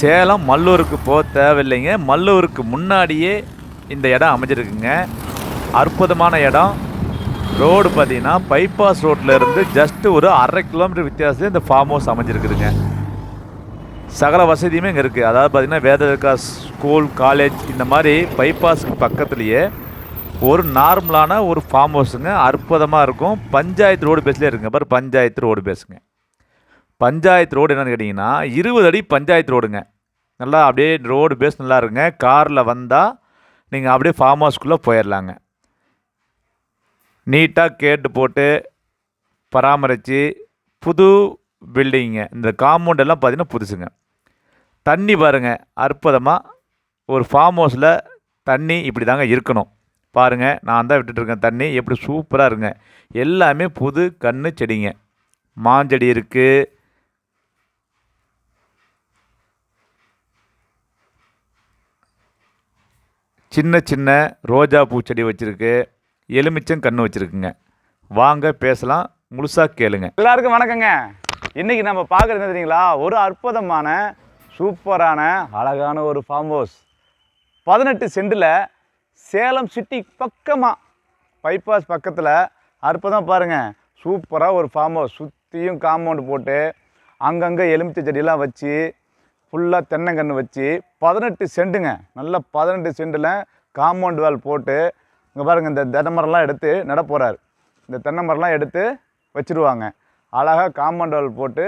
சேலம் மல்லூருக்கு போக தேவையில்லைங்க. மல்லூருக்கு முன்னாடியே இந்த இடம் அமைஞ்சிருக்குங்க. அற்புதமான இடம். ரோடு பார்த்தீங்கன்னா பைபாஸ் ரோட்டில் இருந்து ஜஸ்ட்டு ஒரு அரை கிலோமீட்டர் வித்தியாசத்தில் இந்த ஃபார்ம் ஹவுஸ் அமைஞ்சிருக்குதுங்க. சகல வசதியுமே இங்கே இருக்குது அதாவது பார்த்தீங்கன்னா வேதவிகா ஸ்கூல் காலேஜ் இந்த மாதிரி பைபாஸுக்கு பக்கத்துலேயே ஒரு நார்மலான ஒரு ஃபார்ம் ஹவுஸுங்க அற்புதமாக இருக்கும். பஞ்சாயத்து ரோடு பேஸ்லேயே இருக்குங்க. பாரு பஞ்சாயத்து ரோடு பேஸுங்க பஞ்சாயத்து ரோடு என்னென்னு கேட்டிங்கன்னா இருபது அடி பஞ்சாயத்து ரோடுங்க. நல்லா அப்படியே ரோடு பேஸ் நல்லா இருக்குங்க. காரில் வந்தால் நீங்கள் அப்படியே ஃபார்ம் ஹவுஸ்க்குள்ளே போயிடலாங்க நீட்டாக கேட்டு போட்டு பராமரித்து புது பில்டிங்க இந்த காம்பவுண்ட் எல்லாம் பார்த்தீங்கன்னா புதுசுங்க. தண்ணி பாருங்கள் அற்புதமாக ஒரு ஃபார்ம் ஹவுஸில் தண்ணி இப்படி தாங்க இருக்கணும். பாருங்கள் நான் தான் விட்டுட்ருக்கேன் தண்ணி. எப்படி சூப்பராக இருங்க எல்லாமே புது கன்று செடிங்க. மாஞ்செடி இருக்குது சின்ன சின்ன ரோஜா பூச்செடி வச்சுருக்கு. எலுமிச்சம் கன்று வச்சுருக்குங்க. வாங்க பேசலாம். முழுசாக கேளுங்க. எல்லாருக்கும் வணக்கங்க. இன்றைக்கி நம்ம பார்க்குறது என்ன தெரியுங்களா? ஒரு அற்புதமான சூப்பரான அழகான ஒரு ஃபார்ம் ஹவுஸ் பதினெட்டு சென்டில் சேலம் சிட்டி பக்கமாக பைபாஸ் பக்கத்தில் அற்புதம் பாருங்கள் சூப்பராக ஒரு ஃபார்ம் ஹவுஸ் சுற்றியும் காம்பவுண்டு போட்டு அங்கங்கே எலுமிச்சை செடியெல்லாம் வச்சு ஃபுல்லாக தென்னங்கன்று வச்சு பதினெட்டு சென்ட்டுங்க நல்ல பதினெட்டு சென்ட்டில் காம்பவுண்ட் வால் போட்டு இங்கே பாருங்கள் இந்த தென்னை மரம்லாம் எடுத்து நட இந்த தென்னை மரம்லாம் எடுத்து வச்சுருவாங்க. அழகாக காம்பவுண்ட் வால் போட்டு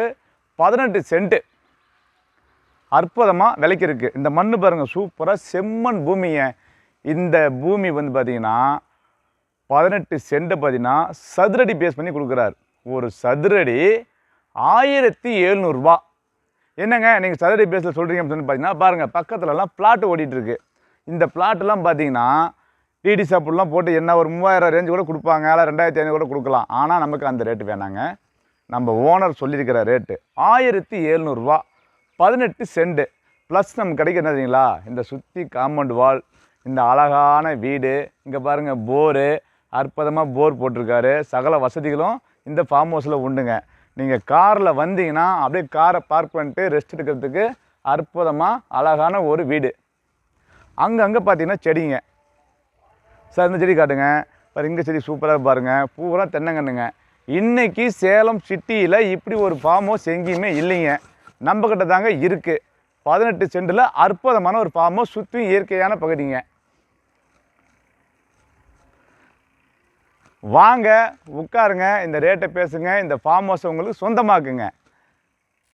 பதினெட்டு சென்ட்டு அற்புதமாக விலைக்கு இருக்குது இந்த மண் பாருங்கள் சூப்பராக செம்மண் பூமியை இந்த பூமி வந்து பார்த்திங்கன்னா பதினெட்டு சென்ட்டு பார்த்தீங்கன்னா சதுரடி பேஸ் பண்ணி கொடுக்குறாரு. ஒரு சதுரடி ஆயிரத்தி எழுநூறுபா என்னங்க நீங்கள் சதுரடி பேஸில் சொல்கிறீங்க அப்படின்னு சொல்லி பார்த்தீங்கன்னா பாருங்கள் பக்கத்துலலாம் பிளாட் ஓடிட்டுருக்கு. இந்த பிளாட்டெல்லாம் பார்த்தீங்கன்னா டிடி சாப்பிட்லாம் போட்டு என்ன ஒரு மூவாயிரம் ரேஞ்சு கூட கொடுப்பாங்க இல்லை ரெண்டாயிரத்தி ஐநூறு கூட கொடுக்கலாம். ஆனால் நமக்கு அந்த ரேட்டு வேணாங்க. நம்ம ஓனர் சொல்லியிருக்கிற ரேட்டு ஆயிரத்தி எழுநூறுபா பதினெட்டு சென்ட் ப்ளஸ் நமக்கு கிடைக்க தெரியுங்களா? இந்த சுற்றி காம்பவுண்ட் வால் இந்த அழகான வீடு இங்கே பாருங்கள் போரு அற்புதமாக போர் போட்டிருக்காரு. சகல வசதிகளும் இந்த ஃபார்ம் ஹவுஸில் உண்டுங்க. நீங்கள் காரில் வந்தீங்கன்னா அப்படியே காரை பார்க் பண்ணிட்டு ரெஸ்ட் எடுக்கிறதுக்கு அற்புதமாக அழகான ஒரு வீடு. அங்கங்கே பார்த்தீங்கன்னா செடிங்க. சார் இந்த செடி காட்டுங்க. பாரு இங்கே செடி சூப்பராக பாருங்கள் பூரா தென்னங்கன்னுங்க இன்றைக்கி சேலம் சிட்டியில் இப்படி ஒரு ஃபார்ம் ஹவுஸ் எங்கேயுமே இல்லைங்க. நம்மக்கிட்ட தாங்க இருக்குது பதினெட்டு சென்டில் அற்புதமான ஒரு ஃபார்ம் ஹவுஸ் சுற்றி இயற்கையான பகுதிங்க. வாங்க உட்காருங்க இந்த ரேட்டை பேசுங்க இந்த ஃபார்ம் ஹவுஸ் உங்களுக்கு சொந்தமாக்குங்க.